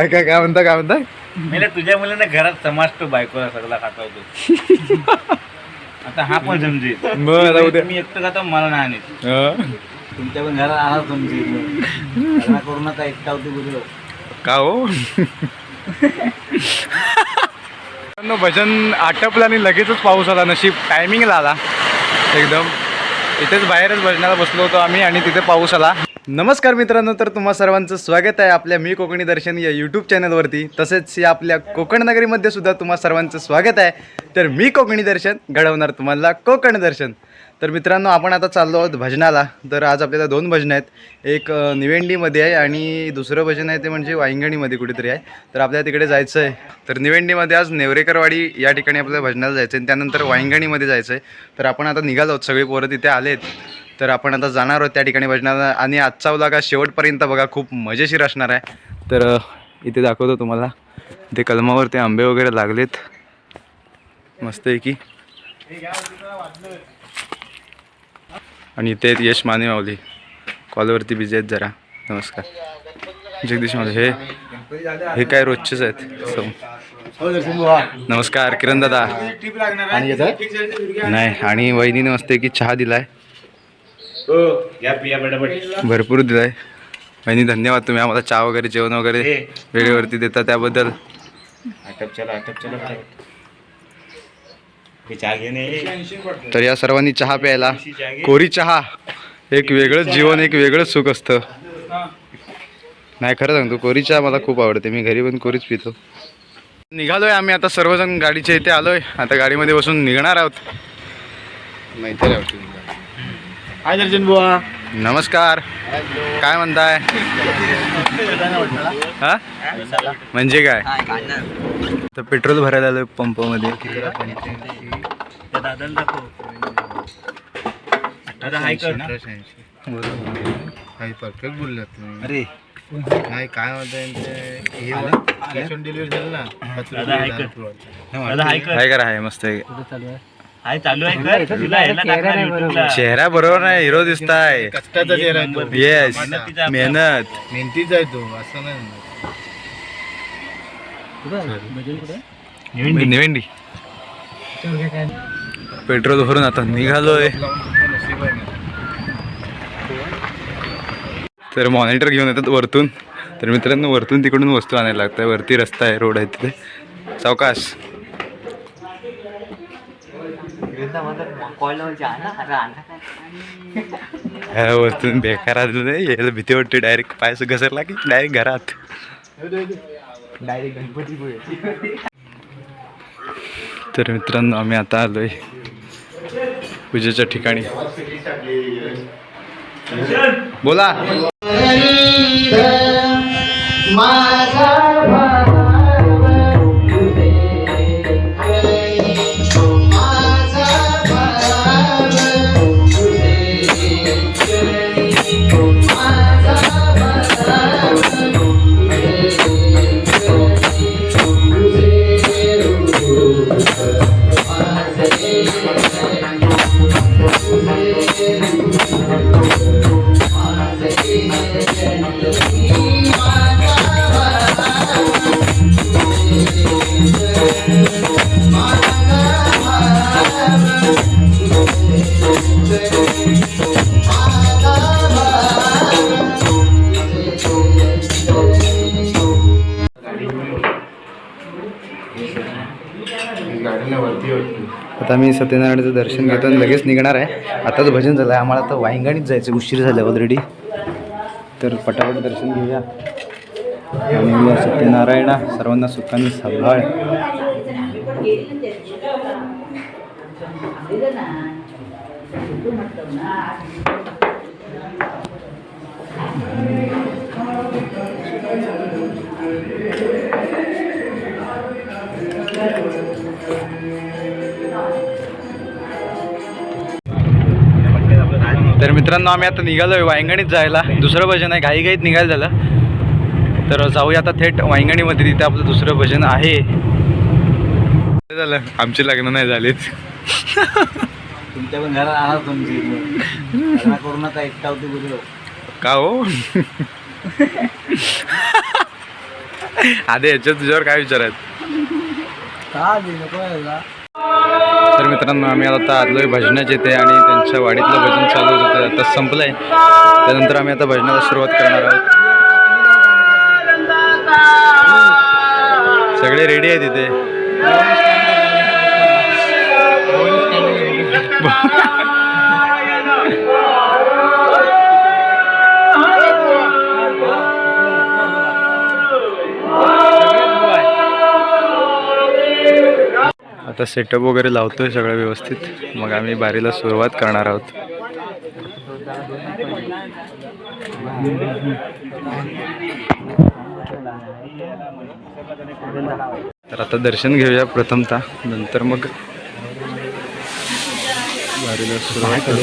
काय काय काय म्हणता काय म्हणता मेले तुझ्या मुलाने घरात समाजतो बायकोला सगळा खातावतो. आता हा पण समजेल. आता उद्या मी एकटं खाता मला नाही आणत. हं? तुमच्या पण घरात आला समजेल लग्न करू नका एकटा होती बोललो का हो? मित्रांनो, भजन आटपलं आणि लगेचच पाऊस आला नशीब. टायमिंगला आला. एकदम. इथेच बाहेरच भजनाला बसलो होतो आम्ही आणि तिथे पाऊस आला. नमस्कार मित्रांनो तर तुम्हा सर्वांचं स्वागत आहे आपल्या मी कोकणी दर्शन या यूट्यूब चॅनलवरती तसेच या आपल्या कोकण नगरीमध्ये सुद्धा तुम्हा सर्वांचं स्वागत आहे. तर मी कोकणी दर्शन घडवणार तुम्हाला कोकण दर्शन. तर मित्रांनो आपण आता चाललो आहोत भजनाला. तर आज आपल्याला दोन भजनं आहेत. एक निवेंडीमध्ये आहे आणि दुसरं भजन आहे ते म्हणजे वाहिंगणीमध्ये कुठेतरी आहे. तर आपल्याला तिकडे जायचं आहे तर निवेंडीमध्ये आज नेवरेकरवाडी या ठिकाणी आपल्याला भजनाला जायचं आहे आणि त्यानंतर वाहिंगणीमध्ये जायचं आहे तर आपण आता निघालो आहोत. सगळे पोरं तिथे आले आहेत तर आपण आता जाणार आहोत त्या ठिकाणी भजनाला आणि आजचा व्लॉग हा शेवटपर्यंत बघा खूप मजेशीर असणार आहे. तर इथे दाखवतो तुम्हाला. इथे कलमावर ते आंबे वगैरे लागलेत. मस्त आहे की आणि इथे यश माने माऊली. कॉलवरती बिझी आहेत जरा. नमस्कार. जगदीश माऊली हे हे काय रोजचेच आहेत. सम- नमस्कार किरण दादा. नाही आणि वहिनीने मस्त की चहा दिलाय. भरपूर दिलाय वहिनी धन्यवाद तुम्ही आम्हाला चहा वगैरे जेवण वगैरे वेळेवरती देता त्याबद्दल. हे तर या सर्वांनी चहा प्यायला. कोरी चहा. एक वेगळंच जीवन एक वेगळंच सुख असतं. नाही खरं सांगतो कोरी चहा मला खूप आवडते. मी घरी पण कोरीच पितो. निघालोय आम्ही आता सर्वजण गाडीच्या इथे आलोय. आता गाडीमध्ये बसून निघणार आहोत. माहिती हाय दर्शन बुवा. नमस्कार. काय म्हणताय? हा? म्हणजे काय? तर पेट्रोल भरायला आलोय पंपामध्ये. परफेक्ट बोललात तुम्ही. अरे. नाही काय होतं कॅश ऑन डिलिव्हरी झालं ना. हाय कर. हाय मस्त आहे. हाय चालू आहे कर. तुला याला टाकणार युट्यूबला चेहरा बरोबर नाही हिरो दिसताय. कष्टाचा चेहरा आहे तो. येस मेहनतीचा आपला. मेहनत. मेहनतीच आहे तो असं नाही म्हणत. निवेंडी. पेट्रोल भरून आता निघालोय. नशीब आहे ना. तर मॉनिटर घेऊन येतात वरतून. तर मित्रांनो वरतून तिकडून वस्तू आणायला लागतं वरती रस्ता आहे रोड आहे तिथे. सावकाश. ह्या वस्तू बेकार यायला भीती वाटते डायरेक्ट पायस घसरला की डायरेक्ट घरात. तर मित्रांनो आम्ही आता आलोय पूजेच्या ठिकाणी. बोला. गाडीला सत्यनारायणाचं दर्शन घेतो आणि लगेच निघणार आहे. आताच भजन झालं आहे आम्हाला आता वाहिंगाणीत जायचं उशीर झालं ऑलरेडी तर पटापट दर्शन घेऊया. आणि सत्यनारायणा सर्वांना सुखाने सांभाळ. तर मित्रांनो आम्ही आता निघालोय वायंगणीत जायला. दुसरं भजन आहे घाईघाईत निघायला झालं. तर जाऊया आता थेट वायंगणीमध्ये तिथे आपलं दुसरं भजन आहे. झालं? आमचे लग्न नाही झालेत. तुमच्या पण घरात समजेल लग्न करू नका एकटा होती बोललो का हो? आधी याच्यात तुझ्यावर काय विचारायचं तर मित्रांनो आम्ही आता आलोय भजनाचे येते आणि त्यांच्या वाडीतलं भजन चालू होतं ते आता संपलंय. त्यानंतर आम्ही आता भजनाला सुरुवात करणार आहोत. सगळे रेडी आहेत इथे? आता सेटअप वगैरे लावतोय सगळं व्यवस्थित. मग आम्ही बारीला सुरुवात करणार आहोत. तर आता दर्शन घेऊया प्रथमतः. नंतर मग बारीला सुरुवात करू.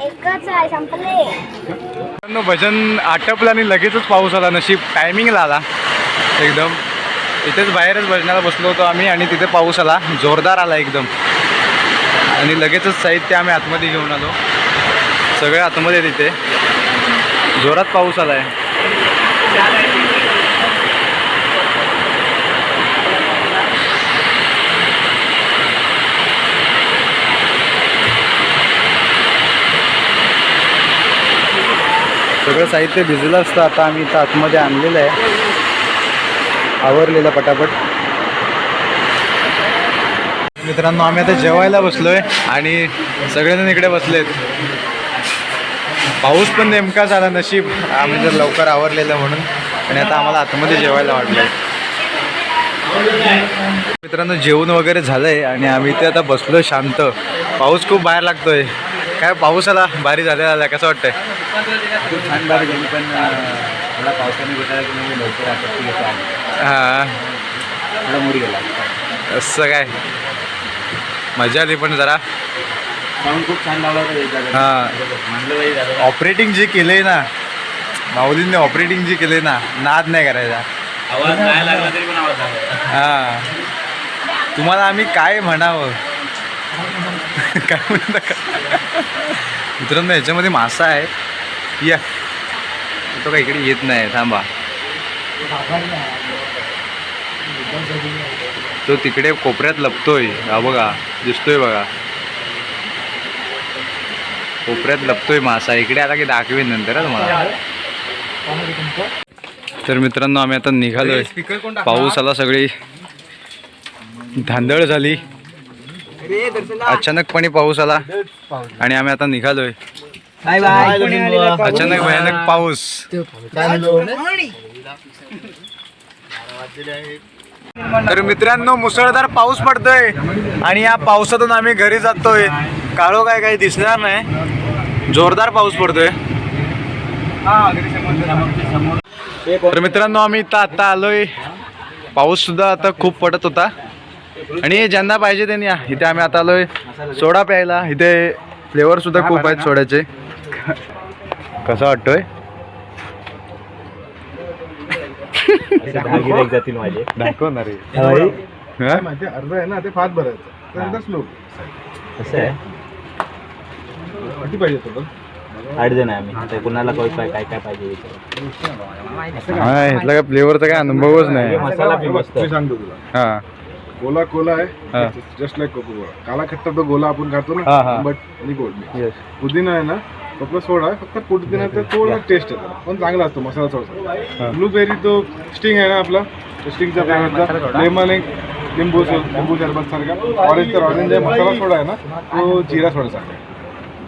एकच आहे संपले. भजन आटपलं आणि लगेचच पाऊस आला नशीब टायमिंगला आला. एकदम. इथेच बाहेरच भजनाला बसलो होतो आम्ही आणि तिथे पाऊस आला. जोरदार आला एकदम. आणि लगेचच साहित्य आम्ही आतमध्ये घेऊन आलो. सगळे आतमध्ये तिथे. जोरात पाऊस आला आहे सगळं साहित्य भिजलं असतं. आता आम्ही इथं आतमध्ये आणलेलं आहे. आवरलेलं पटापट. मित्रांनो आम्ही आता जेवायला बसलोय आणि सगळेजण इकडे बसलेत. पाऊस पण नेमका झाला नशीब. आम्ही जर लवकर आवरलेलं म्हणून. आणि आता आम्हाला आतमध्ये जेवायला वाटलंय. मित्रांनो जेवण वगैरे झालंय आणि आम्ही इथे आता बसलोय शांत. पाऊस खूप बाहेर लागतोय. काय पाऊस आला? भारी झालेला आला. कसं वाटतंय? खूप छान बारी गेली पण थोडा पावसाने भेटायला की मी लवकर आता हां. थोडा मुडी गेला असं काय? मजा आली पण जरा. साऊंड खूप छान लावला होता एक हां. म्हणलं बाई ऑपरेटिंग जे केलंय ना माऊलींनी ऑपरेटिंग जे केलंय ना नाद नाही करायचा. आवाज नाही लागला तरी पण आवाज लागला. हां. तुम्हाला आम्ही काय म्हणावं? काय म्हणता का मित्रांनो याच्यामध्ये मासा आहे. या. तो का इकडे येत नाही थांबा. तो तिकडे कोपऱ्यात लपतोय. हा बघा दिसतोय बघा. कोपऱ्यात लपतोय मासा. इकडे आला की दाखवेन नंतर तुम्हाला. तर मित्रांनो आम्ही आता निघालोय. पाऊस आला सगळी धांदळ झाली. अचानकपणे पाऊस आला. आणि आम्ही आता निघालोय. अचानक भयानक पाऊस. तर मित्रांनो मुसळधार पाऊस पडतोय. आणि या पावसातून आम्ही घरी जातोय. काळो काय काही दिसणार नाही. जोरदार पाऊस पडतोय. तर मित्रांनो आम्ही इथं आता आलोय. पाऊस सुद्धा आता खूप पडत होता. आणि ज्यांना पाहिजे त्यांनी या. इथे आम्ही आता आलोय. सोडा प्यायला. इथे फ्लेवर सुद्धा खूप आहेत सोड्याचे. कसा वाटतोय? जातील माझे. दाखवणार माहिती अर्ध आहे ना ते फास्ट भरायचं त्यानंतर स्लो कसं आहे? किती पाहिजे तुला आठ जण आहे आम्ही. तर कुणाला काय काय काय काय पाहिजे विचारा. हा काय फ्लेवरचा काय अनुभवच नाही. मसाला पण मस्त मी सांगतो तुला. हा. गोला कोला हा. आहे जस्ट लाईक कोको कोला. काला खट्टा तो गोला आपण खातो हा, हा. ना बट आणि गोल्ड येस पुदिना आहे ना आपला सोडा आहे फक्त पुदिना थोडा टेस्ट येतो. पण चांगला असतो मसाला हा. सोडा ब्लूबेरी तो स्टिंग आहे ना आपला स्टिंगचा फ्लेवरचा लेमन एक लिंबू लिंबू सरबत सारखा. ऑरेंज तर ऑरेंज आहे मसाला सोडा आहे ना तो जिरा सोडा सारखा आहे.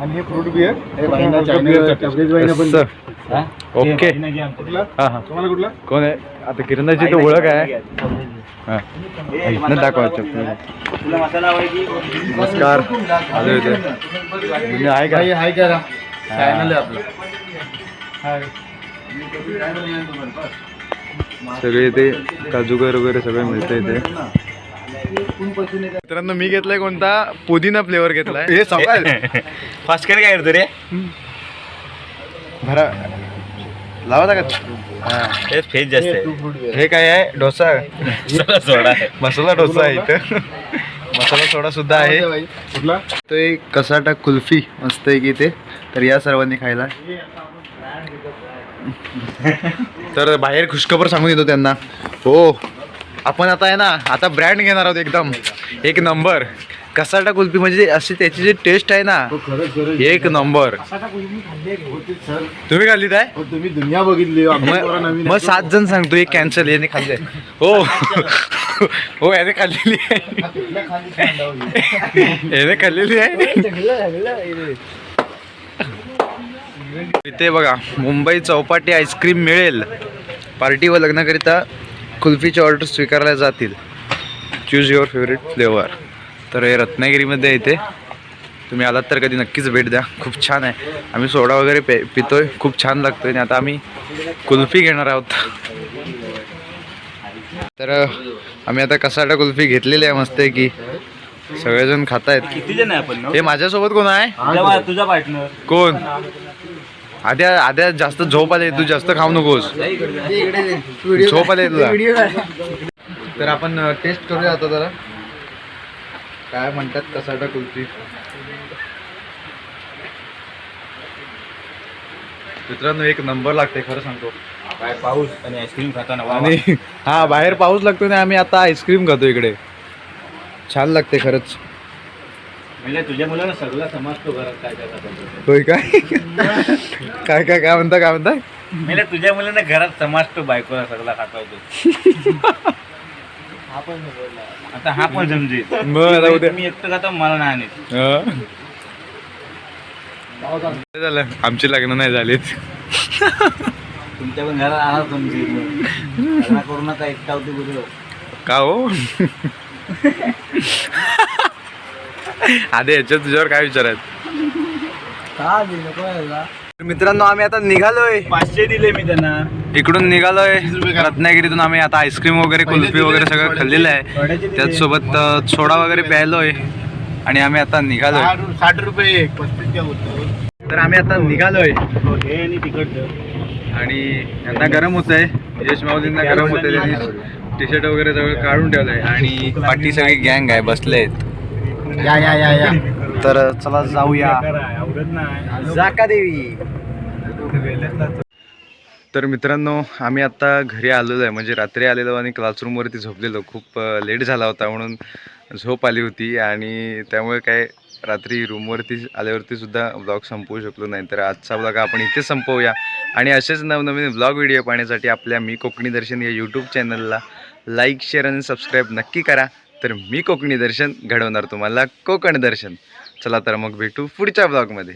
आणि हे फ्रूट बिअर ओके ओके कुठला हा? हा तुम्हाला कुठला? कोण आहे? आता किरणाची तर ओळख आहे. हां इथनं दाखवा चप्पल तुला मसाला हवाय की नमस्कार. आलो इथे. तुम्ही आहे का? हाय करा चॅनल आहे आपलं. सगळे इथे काजूगर वगैरे सगळं मिळतं इथे. मित्रांनो मी घेतलाय कोणता? पुदिना फ्लेवर घेतलाय. हे फास्ट कर काय करतो रे? भरा. लावा का हे फेज जास्त आहे. हे काय आहे? डोसा? मसाला सोडा. आहे मसाला डोसा आहे इथं. मसाला सोडा सुद्धा आहे. कुठला? तो एक कसाटा कुल्फी मस्त आहे की इथे तर या सर्वांनी खायला. तर बाहेर खुशखबर सांगून येतो त्यांना. हो. आपण आता आहे ना आता ब्रँड घेणार आहोत एकदम. एक नंबर कसाटा कुल्फी म्हणजे अशी त्याची जी टेस्ट आहे ना खरंच खरंच. एक नंबर. तुम्ही खाल्ली काय? तुम्ही दुनिया बघितली मग मग सात जण सांगतो एक कॅन्सल याने खाल्ले हो. हो याने खाल्लेली आहे. याने खाल्लेली आहे. इथे बघा मुंबई चौपाटी आईस्क्रीम मिळेल. पार्टी व लग्नाकरिता कुल्फीचे ऑर्डर स्वीकारल्या जातील. चूज युअर फेवरेट फ्लेवर तर हे रत्नागिरीमध्ये आहे इथे. तुम्ही आलात तर कधी नक्कीच भेट द्या. खूप छान आहे. आम्ही सोडा वगैरे पे पितोय. खूप छान लागतोय. आणि आता आम्ही कुल्फी घेणार आहोत. तर आम्ही आता कसाटा कुल्फी घेतलेली आहे. मस्त आहे की सगळेजण खात आहेत आहे? हे माझ्यासोबत कोण आहे? तुझा तुझा पार्टनर कोण? आद्या आद्या जास्त झोप आले. तू जास्त खाऊ नकोस. झोप आले तुला. तर आपण टेस्ट करूया आता जरा. काय म्हणतात कसाटा कुल्फी मित्रांनो एक नंबर लागते खरं सांगतो. काय पाऊस आणि आईस्क्रीम खाताना. आणि हा बाहेर पाऊस लागतो ना आम्ही आता आईस्क्रीम खातो इकडे. छान लागते खरंच. म्हणजे तुझ्या मुलाला सगळं समजतो घरात काय काय खातो होय काय? काय काय काय म्हणता काय म्हणता म्हणजे तुझ्या मुलांना घरात समजतो बायकोला सगळा खातो आता हा पण समजेल उद्या मी एकटं खाता मला नाही आणत. हं? काय झालं. आमची लग्न नाही झालीत. तुमच्या पण घरात आला समजेल लग्न करू नका एकटा होते बोलू का हो? आधी याच्यात तुझ्यावर काय विचारायचं? मित्रांनो आम्ही आता निघालोय. पाचशे दिले मी त्यांना. इकडून निघालोय. रत्नागिरीतून आम्ही आता आईस्क्रीम वगैरे कुल्फी वगैरे सगळं खाल्लेलं आहे. त्याचसोबत सोडा वगैरे प्यायलोय. आणि आम्ही आता निघालोय. साठ रुपये तर आम्ही आता निघालोय. हे आणि यांना गरम होत आहे यश माऊलींना गरम होत आहे त्यांनी टी शर्ट वगैरे सगळं काढून ठेवलंय. आणि पाठी सगळी गँग आहे बसले आहेत या या या या. तर चला जाऊया. जाका देवी तर मित्रांनो आम्ही आता घरी आलेलो आहे. म्हणजे रात्री आलेलो आणि क्लासरूमवरती झोपलेलो. खूप लेट झाला होता म्हणून झोप आली होती. आणि त्यामुळे काय रात्री रूमवरती आल्यावरती सुद्धा ब्लॉग संपवू शकलो नाही. तर आजचा ब्लॉग आपण इथे संपवूया. आणि असेच नवनवीन ब्लॉग व्हिडिओ पाहण्यासाठी आपल्या मी कोकणी दर्शन या यूट्यूब चॅनलला लाईक शेअर आणि सबस्क्राईब नक्की करा. तर मी कोकणी दर्शन घडवणार तुम्हाला. कोकण दर्शन. चला तर मग भेटू पुढच्या ब्लॉगमध्ये